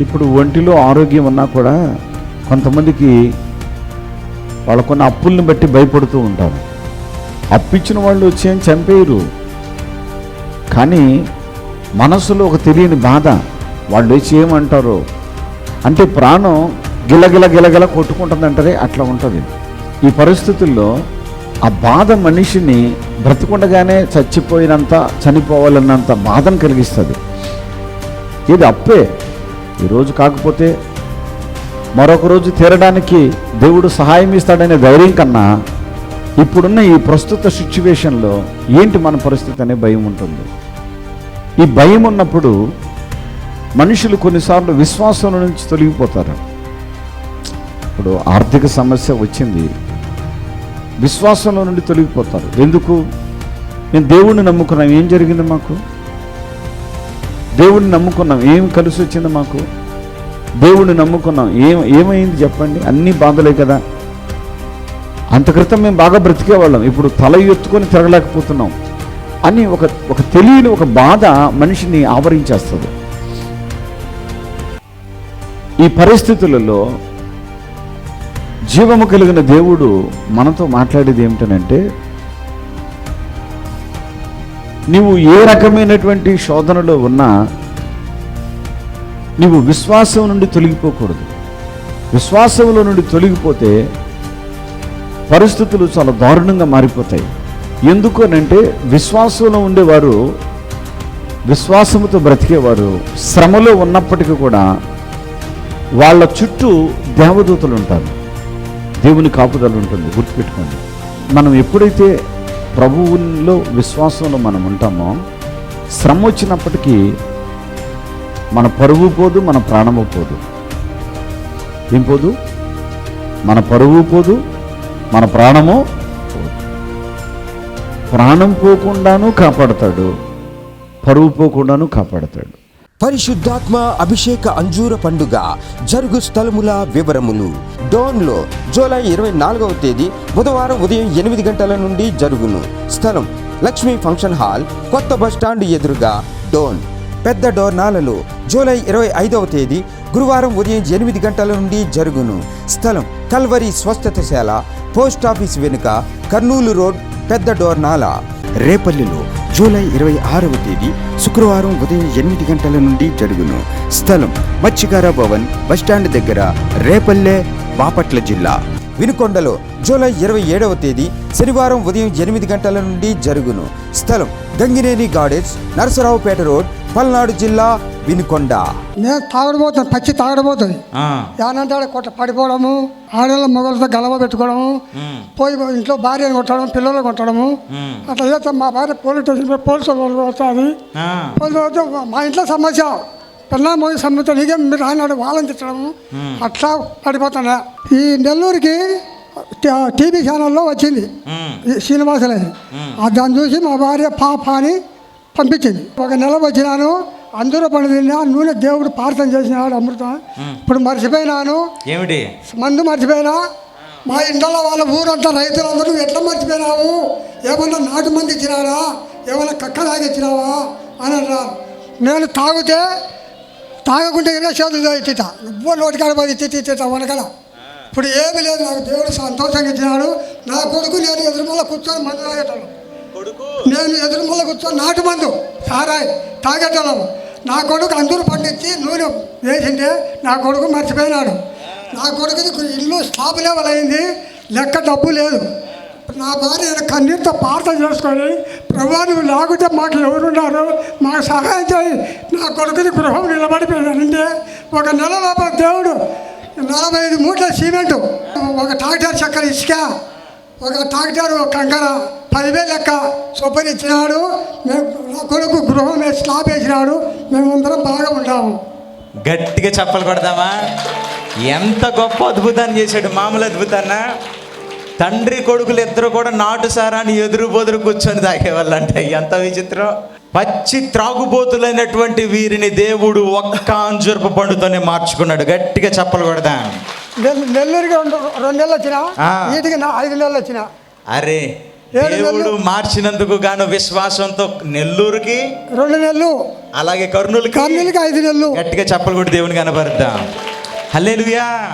ఇప్పుడు ఒంటిలో ఆరోగ్యం ఉన్నా కూడా కొంతమందికి వాళ్ళకున్న అప్పుల్ని బట్టి భయపడుతూ ఉంటారు. అప్పిచ్చిన వాళ్ళు వచ్చి ఏం చంపేయరు. కానీ మనసులో ఒక తెలియని బాధ వాళ్ళు వచ్చి ఏమంటారు? అంటే ప్రాణం గిలగిల గిలగిల కొట్టుకుంటుందంటారే అట్లా ఉంటుంది. ఈ పరిస్థితుల్లో ఆ బాధ మనిషిని బ్రతికుండగానే చచ్చిపోయినంత చనిపోవాలన్నంత బాధను కలిగిస్తుంది. ఇది అప్పే. ఈరోజు కాకపోతే మరొక రోజు తీరడానికి దేవుడు సహాయం ఇస్తాడనే ధైర్యం కన్నా ఇప్పుడున్న ఈ ప్రస్తుత సిచ్యువేషన్లో ఏంటి మన పరిస్థితి అనే భయం ఉంటుంది. ఈ భయం ఉన్నప్పుడు మనుషులు కొన్నిసార్లు విశ్వాసం నుంచి తొలగిపోతారు. ఇప్పుడు ఆర్థిక సమస్య వచ్చింది. విశ్వాసంలో నుండి తొలగిపోతారు. ఎందుకు? నేను దేవుణ్ణి నమ్ముకున్నాం ఏం జరిగింది మాకు? దేవుణ్ణి నమ్ముకున్నాం. ఏం కలిసి వచ్చింది మాకు? దేవుణ్ణి నమ్ముకున్నాం. ఏం ఏమైంది చెప్పండి? అన్ని బాధలే కదా. అంత క్రితం మేము బాగా బ్రతికేవాళ్ళం. ఇప్పుడు తల ఎత్తుకొని తిరగలేకపోతున్నాం. అని ఒక ఒక తెలియని ఒక బాధ మనిషిని ఆవరించేస్తుంది. ఈ పరిస్థితులలో జీవము కలిగిన దేవుడు మనతో మాట్లాడేది ఏమిటనంటే నీవు ఏ రకమైనటువంటి శోధనలో ఉన్నా నీవు విశ్వాసం నుండి తొలగిపోకూడదు. విశ్వాసంలో నుండి తొలగిపోతే పరిస్థితులు చాలా దారుణంగా మారిపోతాయి. ఎందుకనంటే విశ్వాసంలో ఉండేవారు విశ్వాసముతో బ్రతికేవారు. శ్రమలో ఉన్నప్పటికీ కూడా వాళ్ళ చుట్టూ దేవదూతలు ఉంటారు. దేవుని కాపుదల ఉంటుంది గుర్తుపెట్టుకోండి. మనం ఎప్పుడైతే ప్రభువులో విశ్వాసంలో మనం ఉంటామో శ్రమ వచ్చినప్పటికీ మన పరువు పోదు మన ప్రాణము పోదు. ఏం పోదు? మన పరువు పోదు మన ప్రాణము పోదు. ప్రాణం పోకుండాను కాపాడతాడు పరువు పోకుండాను కాపాడతాడు. పరిశుద్ధాత్మ అభిషేక అంజూర పండుగ జరుగు స్థలముల వివరములు. డోన్లో జూలై ఇరవై నాలుగవ తేదీ బుధవారం ఉదయం ఎనిమిది గంటల నుండి జరుగును. స్థలం లక్ష్మీ ఫంక్షన్ హాల్ కొత్త బస్ స్టాండ్ ఎదురుగా డోన్. పెద్ద డోర్నాలలో జూలై ఇరవై ఐదవ తేదీ గురువారం ఉదయం ఎనిమిది గంటల నుండి జరుగును. స్థలం కల్వరి స్వస్థతశాల పోస్ట్ ఆఫీస్ వెనుక కర్నూలు రోడ్ పెద్ద డోర్నాల రేపల్లిలో జూలై ఇరవై ఆరవ తేదీ శుక్రవారం ఉదయం ఎనిమిది గంటల నుండి జరుగును. స్థలం మత్స్యకార భవన్ బస్టాండ్ దగ్గర రేపల్లె బాపట్ల జిల్లా. వినుకొండలో జూలై ఇరవై ఏడవ తేదీ శనివారం ఉదయం ఎనిమిది గంటల నుండి జరుగును. స్థలం గంగినేని గార్డెన్స్ నరసరావుపేట రోడ్ పల్నాడు జిల్లా వినుకొండ. నేను తాగడబోతాను పచ్చి తాగడబోతుంది ఏనంటే కొట్ట పడిపోవడము ఆడవాళ్ళ మొగలతో గలవ పెట్టుకోవడము పోయి ఇంట్లో భార్యను కొట్టడం పిల్లలు కొట్టడము. అట్లా చేస్తే. మా భార్య పోలీస్ స్టేషన్ పోలీసు వాళ్ళు వస్తుంది. పోలీసు మా ఇంట్లో సమస్య. పిల్ల మోగి సమస్య నీకే మీరు ఆయన వాళ్ళని తిట్టడము అట్లా పడిపోతాను? ఈ నెల్లూరుకి టీవీ ఛానల్లో వచ్చింది. ఆ దాన్ని చూసి మా భార్య పాప అని పంపించింది. ఒక నెల వచ్చినాను అందరూ పని తిన్నా నూనె దేవుడు ప్రార్థన చేసినాడు అమృతం. ఇప్పుడు మర్చిపోయినాను. ఏమిటి? మందు మర్చిపోయినా. మా ఇంట్లో వాళ్ళ ఊరంతా రైతులందరూ ఎట్లా మర్చిపోయినావు? ఏమన్నా నాటు మంది ఇచ్చినారా ఏమన్నా కక్క తాగిచ్చినావా అని అన్నారు. నేను తాగితే తాగకుంటే ఇరవై చేతులు తిట్టా. నువ్వు నోటికాడ పోయి తిట్టి తిట్టా వనకల ఇప్పుడు ఏమీ లేదు నాకు దేవుడు సంతోషంగా ఇచ్చినాడు. నా కొడుకు నేను ఎదురుమల్ల కూర్చొని మందు తాగేటాను నేను ఎదురుమల్ల కూర్చొని నాటు మందు. సారాయి తాగేటోళ్ళం. నా కొడుకు అందరూ పండించి నూనె వేసింటే నా కొడుకు మర్చిపోయినాడు. నా కొడుకుది ఇల్లు స్టాప్ లెవెల్ అయింది. లెక్క డబ్బు లేదు. నా భార్య కన్నీరుతో ప్రార్థన చేసుకొని ప్రభావం నువ్వు మాకు ఎవరున్నారు మాకు సహాయం చేయి. నా కొడుకుని గృహం నిలబడిపోయానంటే ఒక నెల లోపల దేవుడు నలభై ఐదు మూట్ల సిమెంటు ఒక ట్రాక్టర్ చక్కెర ఇసుక ఒక ట్రాక్టర్ ఒక కంకర పదివేలు లెక్క చొప్పని ఇచ్చినాడు. మేము నా కొడుకు గృహం వేసి స్లాబ్ వేసినాడు. మేమందరం బాగా ఉంటాము గట్టిగా చెప్పలు కొడదామా ఎంత గొప్ప అద్భుతాన్ని చేశాడు. మామూలు అద్భుతాన్నా? తండ్రి కొడుకులు ఇద్దరు కూడా నాటు సారాన్ని ఎదురు బొదురు కూర్చొని తాగేవాళ్ళంట. ఎంత విచిత్రం. పచ్చి త్రాగుబోతులైనటువంటి వీరిని దేవుడు ఒక్క అంజురపు పండుతోనే మార్చుకున్నాడు. గట్టిగా చెప్పలు కొడదాం. నెల్- నెల్లూరుకి రెండు నెలలు వచ్చిన. వీటికి ఐదు నెలలు వచ్చిన? అరే దేవుడు మార్చినందుకు గాను విశ్వాసంతో నెల్లూరుకి రెండు నెలలు. అలాగే కర్నూలుకి. కర్నూలుకి ఐదు నెలలు. గట్టిగా చెప్పలు కొట్టి దేవుని కనపరుద్దాం హల్లెలూయా.